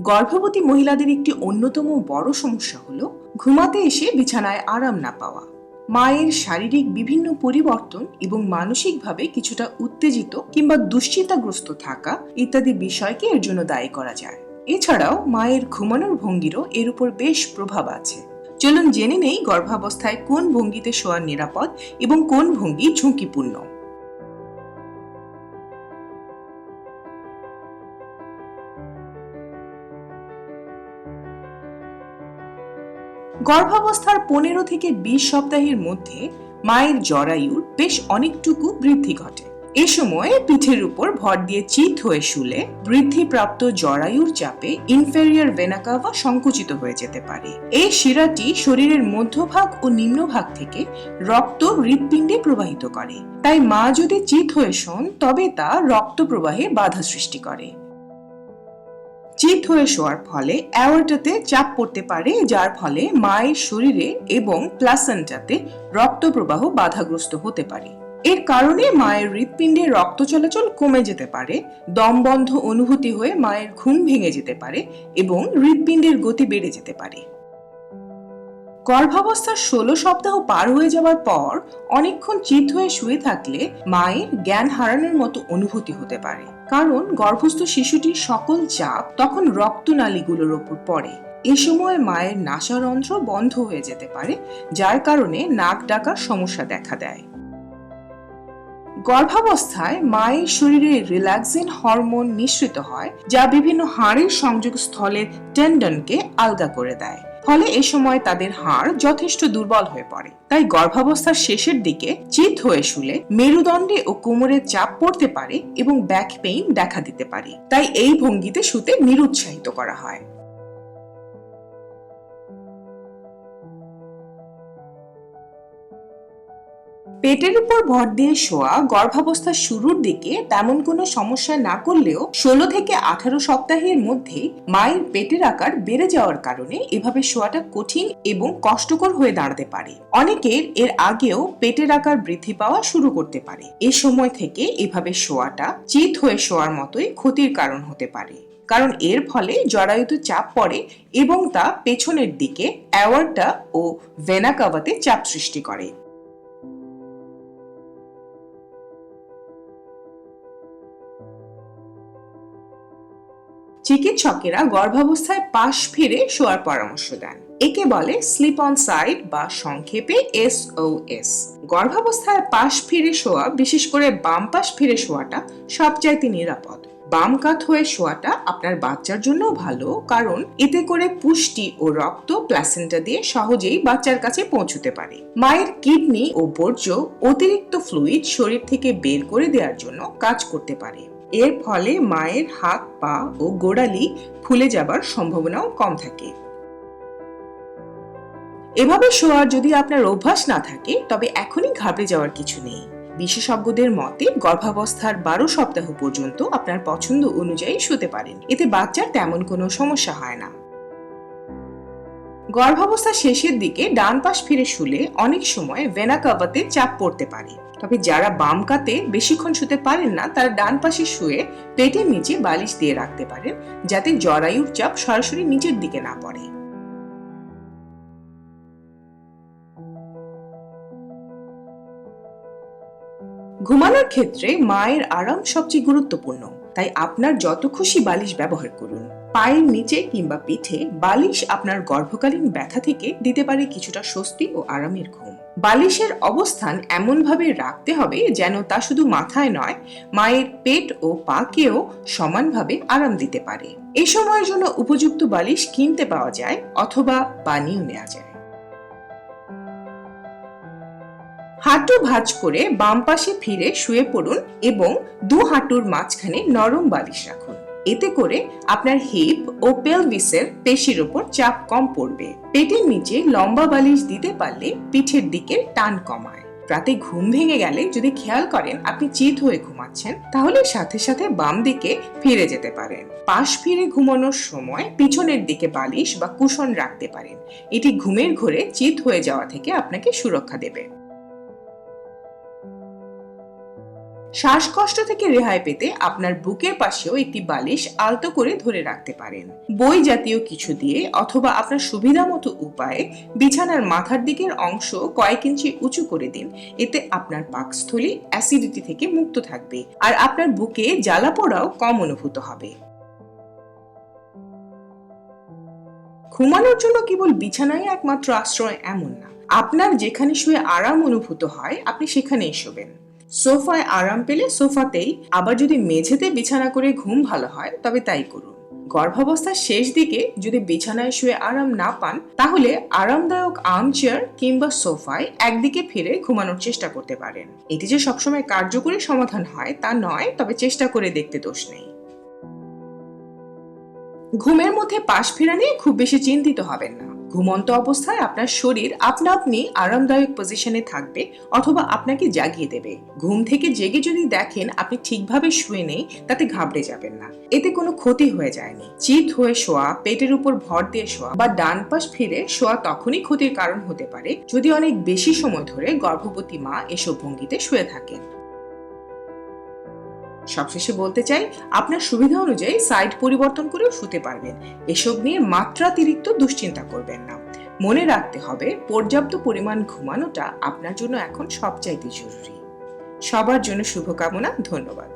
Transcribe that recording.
গর্ভবতী মহিলাদের একটি অন্যতম বড় সমস্যা হল ঘুমাতে এসে বিছানায় আরাম না পাওয়া। মায়ের শারীরিক বিভিন্ন পরিবর্তন এবং মানসিকভাবে কিছুটা উত্তেজিত কিংবা দুশ্চিন্তাগ্রস্ত থাকা ইত্যাদি বিষয়কে এর জন্য দায়ী করা যায়। এছাড়াও মায়ের ঘুমানোর ভঙ্গিরও এর উপর বেশ প্রভাব আছে। চলুন জেনে নেই গর্ভাবস্থায় কোন ভঙ্গিতে শোয়া নিরাপদ এবং কোন ভঙ্গি ঝুঁকিপূর্ণ। গর্ভাবস্থার পনেরো থেকে বিশ সপ্তাহের মধ্যে মায়ের জরায়ুর বেশ অনেকটুকু বৃদ্ধি ঘটে। এ সময় পিঠের উপর ভর দিয়ে চিত হয়ে শুলে বৃদ্ধিপ্রাপ্ত জরায়ুর চাপে ইনফেরিয়র ভেনাকাভা সংকুচিত হয়ে যেতে পারে। এই শিরাটি শরীরের মধ্যভাগ ও নিম্নভাগ থেকে রক্ত হৃৎপিণ্ডে প্রবাহিত করে। তাই মা যদি চিত হয়ে শোন, তবে তা রক্ত প্রবাহে বাধা সৃষ্টি করে। চিত হয়ে শোয়ার ফলে অ্যাওয়ার্টাতে চাপ পড়তে পারে, যার ফলে মায়ের শরীরে এবং প্লাসেন্টাতে রক্ত প্রবাহ বাধাগ্রস্ত হতে পারে। এর কারণে মায়ের হৃৎপিণ্ডে রক্ত চলাচল কমে যেতে পারে, দমবন্ধ অনুভূতি হয়ে মায়ের ঘুম ভেঙে যেতে পারে এবং হৃৎপিণ্ডের গতি বেড়ে যেতে পারে। গর্ভাবস্থার ষোলো সপ্তাহ পার হয়ে যাওয়ার পর অনেকক্ষণ চিত হয়ে শুয়ে থাকলে মায়ের জ্ঞান হারানোর মতো অনুভূতি হতে পারে। কারণ গর্ভস্থ শিশুটির সকল চাপ তখন রক্তনালীগুলোর ওপর পড়ে। এ সময় মায়ের নাসারন্ধ্র বন্ধ হয়ে যেতে পারে, যার কারণে নাক ডাকার সমস্যা দেখা দেয়। গর্ভাবস্থায় মায়ের শরীরে রিল্যাক্সিন হরমোন নিঃসৃত হয়, যা বিভিন্ন হাড়ের সংযোগ স্থলের টেন্ডনকে আলগা করে দেয়। ফলে এ সময় তাদের হাড় যথেষ্ট দুর্বল হয়ে পড়ে। তাই গর্ভাবস্থার শেষের দিকে চিত হয়ে শুলে মেরুদণ্ডে ও কোমরে চাপ পড়তে পারে এবং ব্যাক পেইন দেখা দিতে পারে। তাই এই ভঙ্গিতে শুতে নিরুৎসাহিত করা হয়। পেটের উপর ভর দিয়ে শোয়া গর্ভাবস্থার শুরুর দিকে তেমন কোনো সমস্যা না করলেও ষোলো থেকে আঠারো সপ্তাহের মধ্যে মায়ের পেটের আকার বেড়ে যাওয়ার কারণে এভাবে শোয়াটা কঠিন এবং কষ্টকর হয়ে দাঁড়াতে পারে। অনেকের এর আগেও পেটের আকার বৃদ্ধি পাওয়া শুরু করতে পারে। এ সময় থেকে এভাবে শোয়াটা চিত হয়ে শোয়ার মতোই ক্ষতির কারণ হতে পারে। কারণ এর ফলে জরায়ুতে চাপ পড়ে এবং তা পেছনের দিকে অ্যাওয়ার্টা ও ভেনাকাভাতে চাপ সৃষ্টি করে। চিকিৎসকেরা গর্ভাবস্থায় পাশ ফিরে শোয়ার পরামর্শ দেন। একে বলে স্লিপ অন সাইড বা সংক্ষেপে এসওএস গর্ভাবস্থায় পাশ ফিরে শোয়া, বিশেষ করে বাম পাশ ফিরে শোয়াটা সবচাইতে নিরাপদ। বাম কাত হয়ে শোয়াটা আপনার বাচ্চার জন্য ভালো, কারণ এতে করে পুষ্টি ও রক্ত প্লাসেন্টা দিয়ে সহজেই বাচ্চার কাছে পৌঁছতে পারে। মায়ের কিডনি ও বর্জ্য অতিরিক্ত ফ্লুইড শরীর থেকে বের করে দেওয়ার জন্য কাজ করতে পারে। এর ফলে মায়ের হাত, পা ও গোড়ালি ফুলে যাবার সম্ভাবনাও কম থাকে। এভাবে শোয়ার যদি আপনার অভ্যাস না থাকে, তবে এখনই ঘাবড়ে যাওয়ার কিছু নেই। বিশেষজ্ঞদের মতে, গর্ভাবস্থার বারো সপ্তাহ পর্যন্ত আপনার পছন্দ অনুযায়ী শুতে পারেন। এতে বাচ্চার তেমন কোনো সমস্যা হয় না। গর্ভাবস্থা শেষের দিকে ডান পাশ ফিরে শুলে অনেক সময় ভেনা কাভাতে চাপ পড়তে পারে। তবে যারা বাম কাতে বেশিক্ষণ শুতে পারেন না, তারা ডান পাশে শুয়ে পেটের নিচে বালিশ দিয়ে রাখতে পারেন, যাতে জরায়ুর চাপ সরাসরি নিচের দিকে না পড়ে। ঘুমানোর ক্ষেত্রে মায়ের আরাম সবচেয়ে গুরুত্বপূর্ণ। তাই আপনার যত খুশি বালিশ ব্যবহার করুন। পায়ের নিচে কিংবা পিঠে বালিশ আপনার গর্ভকালীন ব্যথা থেকে দিতে পারে কিছুটা স্বস্তি ও আরামের ঘুম। বালিশের অবস্থান এমনভাবে রাখতে হবে যেন তা শুধু মাথায় নয়, মায়ের পেট ও পাকেও সমানভাবে আরাম দিতে পারে। এ সময়ের জন্য উপযুক্ত বালিশ কিনতে পাওয়া যায় অথবা বানিয়েও নেওয়া যায়। হাঁটু ভাঁজ করে বাম পাশে ফিরে শুয়ে পড়ুন এবং দু হাঁটুর মাঝখানে নরম বালিশ রাখুন। এতে করে আপনার হিপ ও পেলভিসের পেশির ওপর চাপ কম পড়বে। পেটের নিচে লম্বা বালিশ দিতে পারলে পিঠের দিকে টান কমায়। রাতে ঘুম ভেঙে গেলে যদি খেয়াল করেন আপনি চিত হয়ে ঘুমাচ্ছেন, তাহলে সাথে সাথে বাম দিকে ফিরে যেতে পারেন। পাশ ফিরে ঘুমানোর সময় পিছনের দিকে বালিশ বা কুশন রাখতে পারেন। এটি ঘুমের ঘরে চিত হয়ে যাওয়া থেকে আপনাকে সুরক্ষা দেবে। শ্বাসকষ্ট থেকে রেহাই পেতে আপনার বুকের পাশেও একটি বালিশ আলতো করে ধরে রাখতে পারেন। বই জাতীয় কিছু দিয়ে অথবা আপনার সুবিধা মতো উপায়ে বিছানার মাথার দিকের অংশ কয়েক ইঞ্চি উঁচু করে দিন। এতে আপনার পাকস্থলী অ্যাসিডিটি থেকে মুক্ত থাকবে আর আপনার বুকে জ্বালা পোড়াও কম অনুভূত হবে। ঘুমানোর জন্য কেবল বিছানায় একমাত্র আশ্রয় এমন না। আপনার যেখানে শুয়ে আরাম অনুভূত হয়, আপনি সেখানেই শোবেন। সোফায় আরাম পেলে সোফাতেই, আবার যদি মেঝেতে বিছানা করে ঘুম ভালো হয়, তবে তাই করুন। গর্ভাবস্থার শেষ দিকে যদি বিছানায় শুয়ে আরাম না পান, তাহলে আরামদায়ক আর্মচেয়ার কিংবা সোফায় একদিকে ফিরে ঘুমানোর চেষ্টা করতে পারেন। এটি যে সবসময় কার্যকরী সমাধান হয়, তা নয়, তবে চেষ্টা করে দেখতে দোষ নেই। ঘুমের মধ্যে পাশ ফেরা নিয়ে খুব বেশি চিন্তিত হবেন না। ঘুমন্ত অবস্থায় আপনার শরীর আপনা আপনি আরামদায়ক পজিশনে থাকবে অথবা আপনাকে জাগিয়ে দেবে। ঘুম থেকে জেগে যদি দেখেন আপনি ঠিকভাবে শুয়ে নেই, তাতে ঘাবড়ে যাবেন না। এতে কোনো ক্ষতি হয়ে যায়নি। চিত হয়ে শোয়া, পেটের উপর ভর দিয়ে শোয়া বা ডান পাশ ফিরে শোয়া তখনই ক্ষতির কারণ হতে পারে যদি অনেক বেশি সময় ধরে গর্ভবতী মা এসব ভঙ্গিতে শুয়ে থাকেন। সবশেষে বলতে চাই, আপনার সুবিধা অনুযায়ী সাইট পরিবর্তন করেও শুতে পারবেন। এসব নিয়ে মাত্রাতিরিক্ত দুশ্চিন্তা করবেন না। মনে রাখতে হবে, পর্যাপ্ত পরিমাণ ঘুমানোটা আপনার জন্য এখন সবচাইতে জরুরি। সবার জন্য শুভকামনা, ধন্যবাদ।